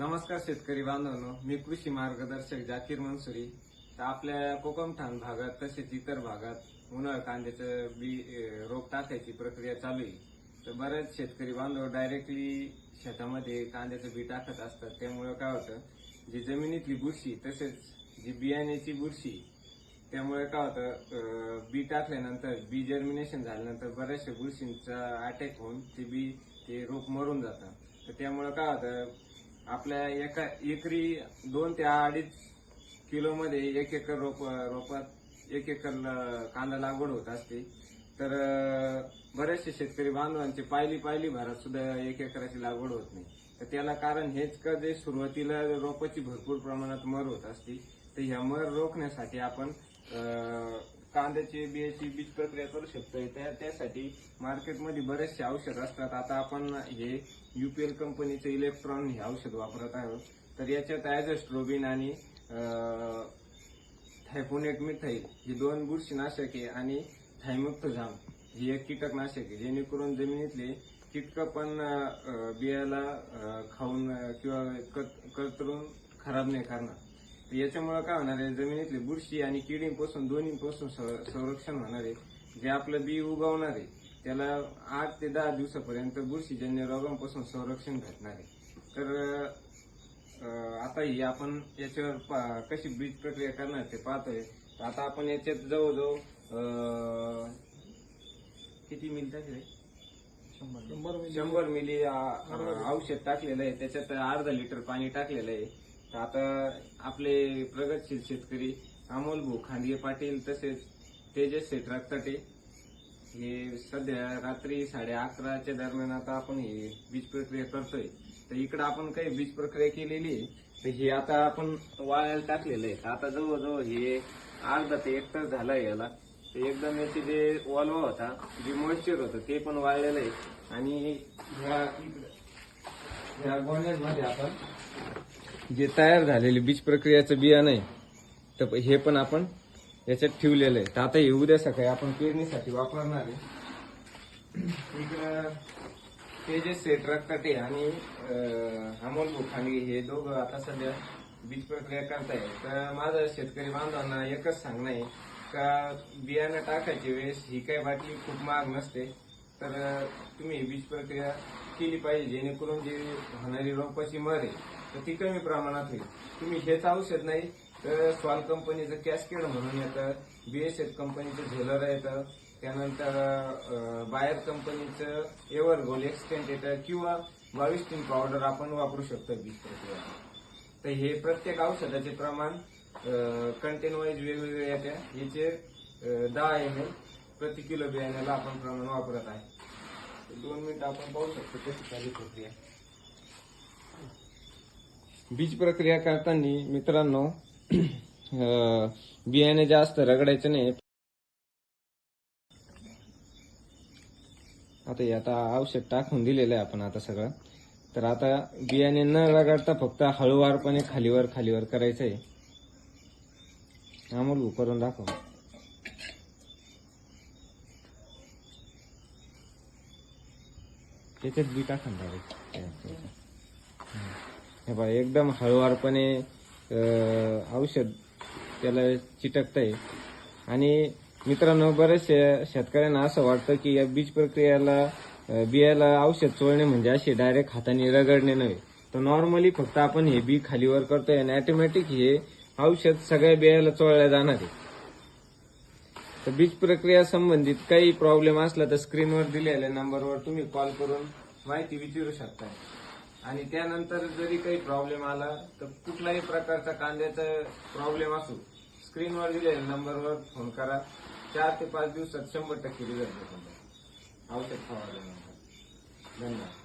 नमस्कार शेतकरी बांधवांनो मी कृषी मार्गदर्शक जाकीर मनसुरी. तर आपल्या कोकमठाण भागात तसेच इतर भागात उन्हाळ कांद्याचं बी रोप टाकायची प्रक्रिया चालू आहे. तर बरेच शेतकरी बांधव डायरेक्टली शेतामध्ये कांद्याचं बी टाकत असतात. त्यामुळं काय होतं जी जमिनीतली बुरशी तसेच जी बियाण्याची बुरशी त्यामुळे काय होतं बी टाकल्यानंतर बी जर्मिनेशन झाल्यानंतर बऱ्याचशा बुरशींचा अटॅक होऊन ते बी ते रोप मरून जातं. तर त्यामुळे काय होतं आपल्या एका एकरी दोन ते अडीच किलोमध्ये एक एकर रोप रोपात एक एकर कांदा लागवड होत असते. तर बरेचसे शेतकरी बांधवांची पायली पायली भरात सुद्धा एक एकराची लागवड होत नाही. तर त्याला कारण हेच का जे सुरुवातीला रोपाची भरपूर प्रमाणात मर होत असते. तर ह्या मर रोखण्यासाठी आपण कांद्याचे बियाची बीज प्रक्रिया करू शकतो त्या त्यासाठी मार्केटमध्ये बरेचसे औषध असतात. आता आपण हे युपीएल कंपनीचं इलेक्ट्रॉन हे औषध वापरत आहोत. तर याच्यात ॲझोस्ट्रोबिन आणि थायफोनेट मिथाईल ही दोन बुरशीनाशके आहे आणि थायमुक्तझाम ही एक कीटकनाशक आहे. जेणेकरून जमिनीतले कीटक पण बियाला खाऊन किंवा कत- कतरून खराब नाही करणार. याच्यामुळे काय होणार आहे? जमिनीतली बुरशी आणि किडींपासून दोन्हीपासून संर- संरक्षण होणार आहे. जे आपलं बी उगवणार आहे त्याला आठ ते दहा दिवसापर्यंत बुरशीजन्य रोगांपासून संरक्षण भेटणार आहे. तर आता ही आपण याच्यावर कशी बीज प्रक्रिया करणार ते पाहतोय. तर आता आपण याच्यात जवळजवळ किती मिनिट टाकले? शंभर मिली. औषध टाकलेलं आहे. त्याच्यात अर्धा लिटर पाणी टाकलेलं आहे. आता आपले प्रगतशील शेतकरी अमोल भाऊ खांदगे पाटील तसेच तेजस शेठ रक्ताटे हे सध्या रात्री साडे अकराच्या दरम्यान आता आपण हे बीज प्रक्रिया करतोय. तर इकडं आपण काही बीज प्रक्रिया केलेली आहे. तर हे आता आपण वाळायला टाकलेलं आहे. तर आता जवळजवळ हे अर्धा ते एक तास झालाय याला. तर एकदम याचे जे वालवा होता जे मॉइश्चर होतं ते पण वाळलेलं आहे. आणि ह्या ह्या गोण्यांमध्ये आपण जे तयार झालेले बीज प्रक्रियाचं बियाणं आहे तर हे पण आपण याच्यात ठेवलेलं आहे. तर आता हे उद्या सकाळी आपण पेरणीसाठी वापरणार आहे. इकडं तेजस सेट रक्ताटे आणि अमोल बुखांडी हे दोघं आता सध्या बीज प्रक्रिया करताय तर माझं शेतकरी बांधवांना एकच सांगणं आहे का बियाणं टाकायची वेळेस ही काही बाटली खूप महाग नसते. तर तुम्ही बीज प्रक्रिया केली पाहिजे जेणेकरून जी होणारी रोपाची मर आहे तर ती कमी प्रमाणात होईल. तुम्ही हेच औषध नाही तर स्वाल कंपनीचं कॅस्केड म्हणून येतं बीएसएफ कंपनीचं झेलर येतं त्यानंतर बायर कंपनीचं एव्हर गोल एक्सटेंट येतं किंवा बावीस टीन पावडर आपण वापरू शकतो बीज प्रक्रिया तर हे प्रत्येक औषधाचे प्रमाण कंटेन वाईज वेगवेगळे येत्या याचे दहा एम एल प्रति किलो बियाण्याला आपण प्रमाण वापरत आहे. दोन मिनिट आपण पाहू शकतो कशी चालू प्रक्रिया. बीज प्रक्रिया करताना मित्रांनो बियाणे जास्त रगडायचे नाही. आता आता औषध टाकून दिलेलं आहे आपण आता सगळं. तर आता बियाणे न रगडता फक्त हळूवारपणे खालीवर खालीवर करायचं आहे. अमोल करून दाखव. त्याच्यात बी टाकून डायरेक्ट हे बघा एकदम हळूवारपणे औषध त्याला चिटकतंय. आणि मित्रांनो बरेचशा शेतकऱ्यांना असं वाटतं की या बीज प्रक्रियेला बियाला औषध चोळणे म्हणजे असे डायरेक्ट हाताने रगडणे नव्हे. तर नॉर्मली फक्त आपण हे बी खालीवर करतोय आणि ऑटोमॅटिक हे औषध सगळ्या बियाला चोळल्या जाणार आहे. तर बीज प्रक्रिया संबंधित काही प्रॉब्लेम असला तर स्क्रीनवर दिलेल्या नंबरवर तुम्ही कॉल करून माहिती विचारू शकता. आणि त्यानंतर जरी काही प्रॉब्लेम आला तर कुठलाही प्रकारचा कांद्याचा प्रॉब्लेम असो स्क्रीनवर दिलेल्या नंबरवर फोन करा. चार ते पाच दिवसात शंभर टक्के रिझल्ट भेटून औषध फवारल्यानंतर धन्यवाद.